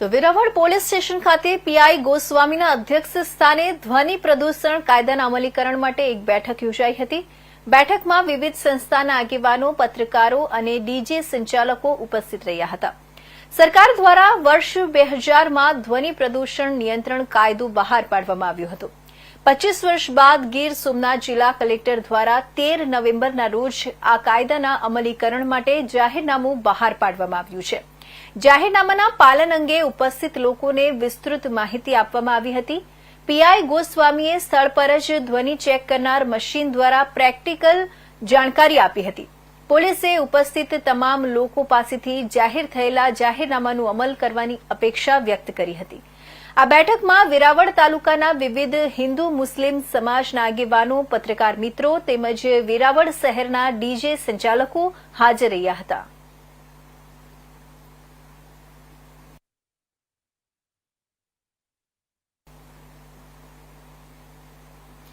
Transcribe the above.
તો Veraval police station ખાતે PI ગોસ્વામીના અધ્યક્ષ સ્થાને ધ્વનિ પ્રદૂષણ કાયદાના અમલીકરણ માટે એક બેઠક યોજાઈ હતી. બેઠકમાં વિવિધ સંસ્થાના આગેવાનો, પત્રકારો અને ડીજે સંચાલકો ઉપસ્થિત રહ્યા હતા. સરકાર દ્વારા વર્ષ બે હજારમાં ધ્વનિ પ્રદૂષણ નિયંત્રણ કાયદો બહાર પાડવામાં આવ્યો હતો. પચીસ વર્ષ બાદ ગીર સોમનાથ જિલ્લા કલેક્ટર દ્વારા તેર નવેમ્બરના રોજ આ કાયદાના અમલીકરણ માટે જાહેરનામું બહાર પાડવામાં આવ્યું છે. જાહેરનામાના પાલન અંગે ઉપસ્થિત લોકોને વિસ્તૃત માહિતી આપવામાં આવી હતી. પીઆઈ ગોસ્વામીએ સ્થળ પર જ ધ્વનિ ચેક કરનાર મશીન દ્વારા પ્રેક્ટિકલ જાણકારી આપી હતી. પોલીસે ઉપસ્થિત તમામ લોકો પાસેથી જાહેર થયેલા જાહેરનામાનું અમલ કરવાની અપેક્ષા વ્યક્ત કરી હતી. આ બેઠકમાં વેરાવળ તાલુકાના વિવિધ હિન્દુ મુસ્લિમ સમાજના આગેવાનો, પત્રકાર મિત્રો તેમજ વેરાવળ શહેરના ડીજે સંચાલકો હાજર રહ્યા હતા.